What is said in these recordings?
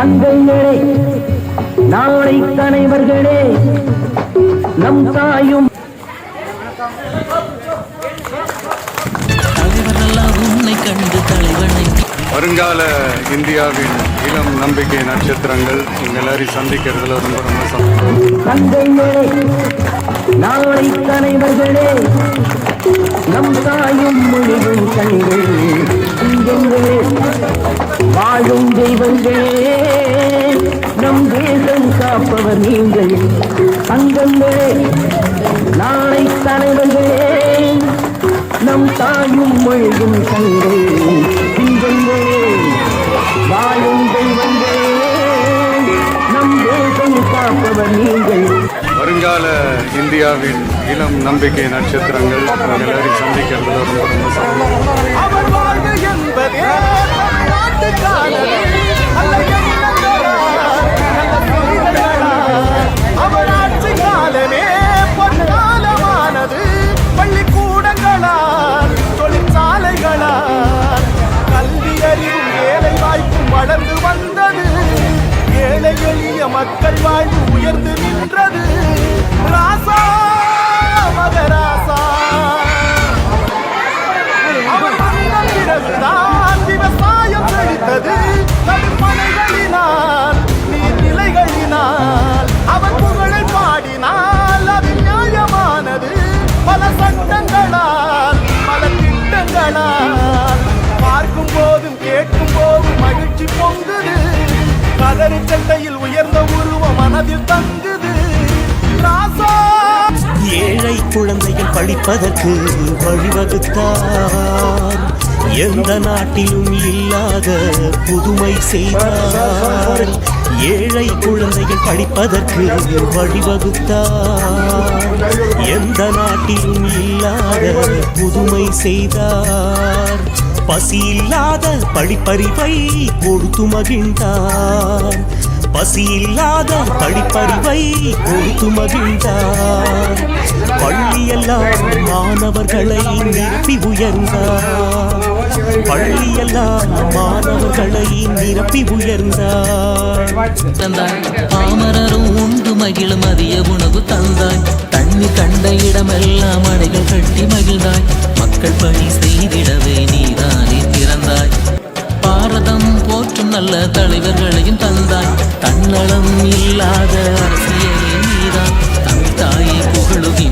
தந்தைகளே நாளை தலைவர்களே நம் தாயும் தலைவரெல்லாம் உன்னை கண்டு தலைவனை வருங்கால இந்தியாவின் இளம் நம்பிக்கை நட்சத்திரங்கள் உங்க எல்லாரையும் சந்திக்கிறதுல ரொம்ப ரொம்ப நாளை தலைவர்களே நம் தாயும் மொழியும் கண்கள் சிங்கங்களே வாழும் தெய்வங்களே நம் தேசம் காப்பவர் நீங்கள். தங்கங்களே நாளை தலைவர்களே நம் தாயும் மொழியும் தங்கள். சிங்கங்களே வாழும் தெய்வங்களே நம் தேசம் காப்பவர் நீங்கள். வருங்கால இந்தியாவின் இளம் நம்பிக்கை நட்சத்திரங்கள் எல்லாரையும் சந்திக்கிறதுல ரொம்ப ரொம்ப சந்தோஷம். விவசாயம் கடுமலைகளினால் நீர்நிலைகளினால் அவன் புகழை பாடினால் அது நியாயமானது. பல சட்டங்களால் பல திட்டங்களால் பார்க்கும் போதும் கேட்கும் போதும் மகிழ்ச்சி பொங்குது. கதறி சட்டையில் உயர்ந்த உருவம் மனதில் தங்குது. ராசா! ஏழை குழந்தைகள் படிப்பதற்கு வழிவகுத்தார். எந்த நாட்டிலும் இல்லாத புதுமை செய்தார். ஏழை குழந்தைகள் படிப்பதற்கு வழிவகுத்தார். எந்த நாட்டிலும் இல்லாத புதுமை செய்தார். பசி இல்லாத படிப்பறிவை கொடுத்து மகிழ்ந்தார். பசி இல்லாத படிப்பறிவை கொடுத்து மகிழ்ந்தார். பள்ளியெல்லாம் மாணவர்களை நிறுத்தி உயர்ந்தார். பள்ளியெல்லாம் மாணவர்களை நிரப்பி உயர்ந்தார் தந்தாய். பாமரரும் உண்டு மகிழும் மதிய உணவு தந்தாய். தண்ணி கண்ட இடமெல்லாம் அணைகள் கட்டி மகிழ்ந்தாய். மக்கள் பணி செய்திடவே நீதானே திறந்தாய். பாரதம் போற்றும் நல்ல தலைவர்களையும் தந்தாய். தன்னலம் இல்லாத அரசியலே நீதான். தமிழ் தாயை புகழுகின்ற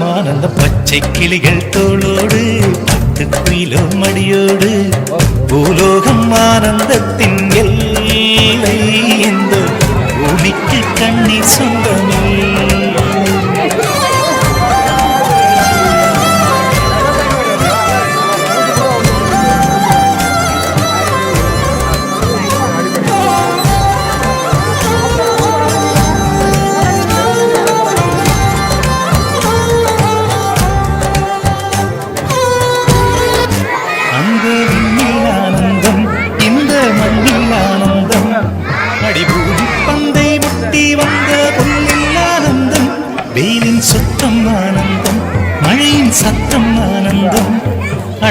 ஆனந்தம் ஆனந்தம் பச்சை கிளிகள் தோளோடு பத்து குயிலோ மடியோடு பூலோகம் ஆனந்தத்தின் எல்லை இந்த பூமிக்கு கண்ணீர் சொந்தமே.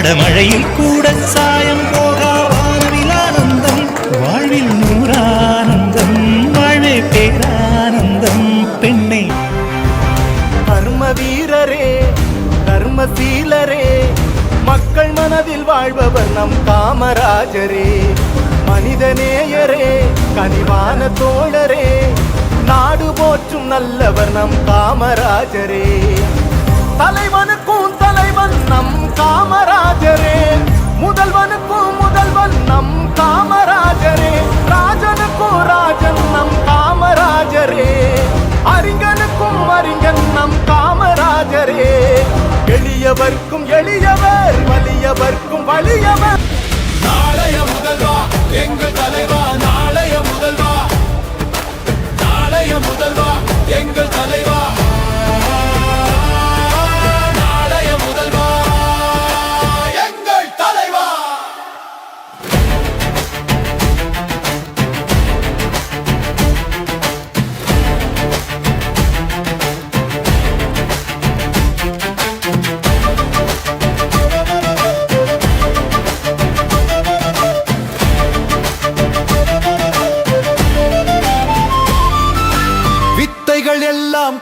அடமழையில் கூட சாயம் போகா வானவில் ஆனந்தம் வாழ்வில் நூறானந்தம் வாழ்வே பேரானந்தம் பெண்ணை. கர்ம வீரரே கர்மசீலரே மக்கள் மனதில் வாழ்பவர் நம் காமராஜரே. மனிதநேயரே கனிவான தோழரே நாடு போற்றும் நல்லவர் நம் காமராஜரே. தலைவனுக்கும் தலைவன் நம் காமராஜரே. முதல்வனுக்கும் முதல்வன் நம் காமராஜரே. ராஜனுக்கும் ராஜன் நம் காமராஜரே. அறிஞனுக்கும் அறிஞன் நம் காமராஜரே. எளியவர்க்கும் எளியவர் வலியவர்க்கும் வலியவர். நாளைய முதல்வா எங்கள் தலைவர்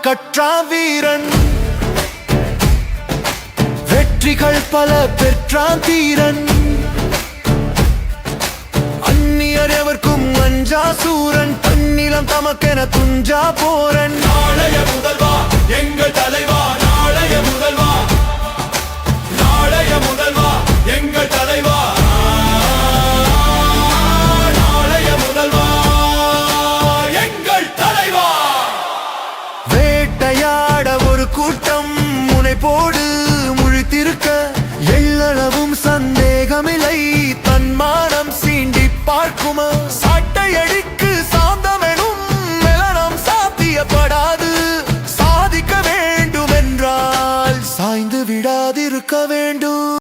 கற்றா வீரன். வெற்றிகள் பல பெற்றான் தீரன். அந்நியர் எவர்க்கும் அஞ்சா சூரன். தன்னிலம் தமக்கென துஞ்சா போரன்.